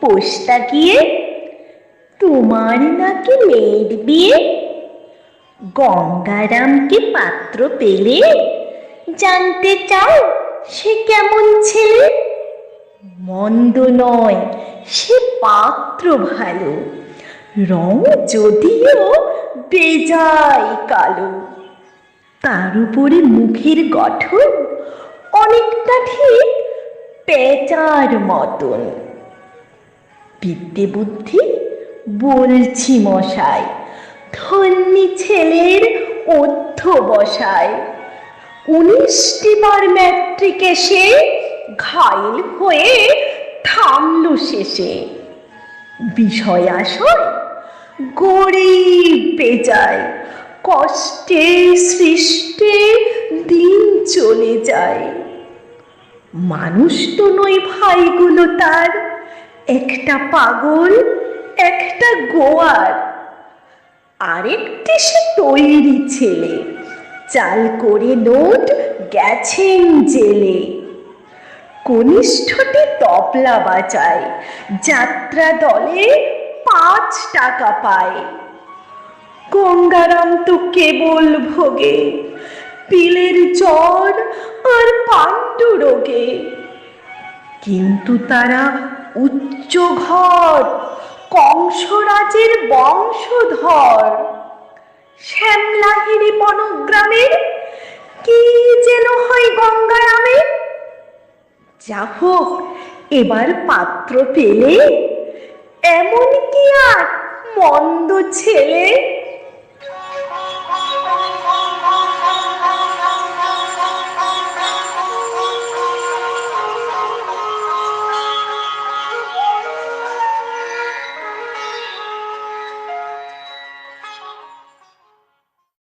পোস্তা গিয়ে তোমার নাকি লেট বিয়ে। গঙ্গারামকে পাত্র পেলে জানতে চাও সে কেমন ছেলে? মন্দ নয়, সে পাত্র ভালো। রং যদিও বেজায় কালো। তার উপরে মুখের গঠন অনেকটা ঠিক পেঁচার মতন। বিদ্যে বুদ্ধি বলছি মশাই, ধন্যি ছেলের অধ্য বসায় উনিশটি বার ম্যাট্রিকে সে ঘাইল হয়ে থামলো শেষে। বিষয় আসয় গরিব বেজায়, কষ্টে সৃষ্টে দিন চলে যায়। মানুষ তো নয় ভাইগুলো তার। একটা পাগল, একটা গোয়ার। আরেকটি সে তৈরি ছেলে। চাল করে নোট গেছেন জেলে। কনিষ্ঠটি তবলা বাজায়। যাত্রা দলে পাঁচ টাকা পায়। গঙ্গারাম তো কেবল ভোগে। পিলের জ্বর আর পাণ্ডু রোগে। কিন্তু তারা উচ্চ ঘর, কংসরাজের বংশধর। শ্যামলাহিনী বনগ্রামের কি যেন হয় গঙ্গারামের যা হোক এবার পাত্র পেলে। এমন কি আর মন্দ ছেলে?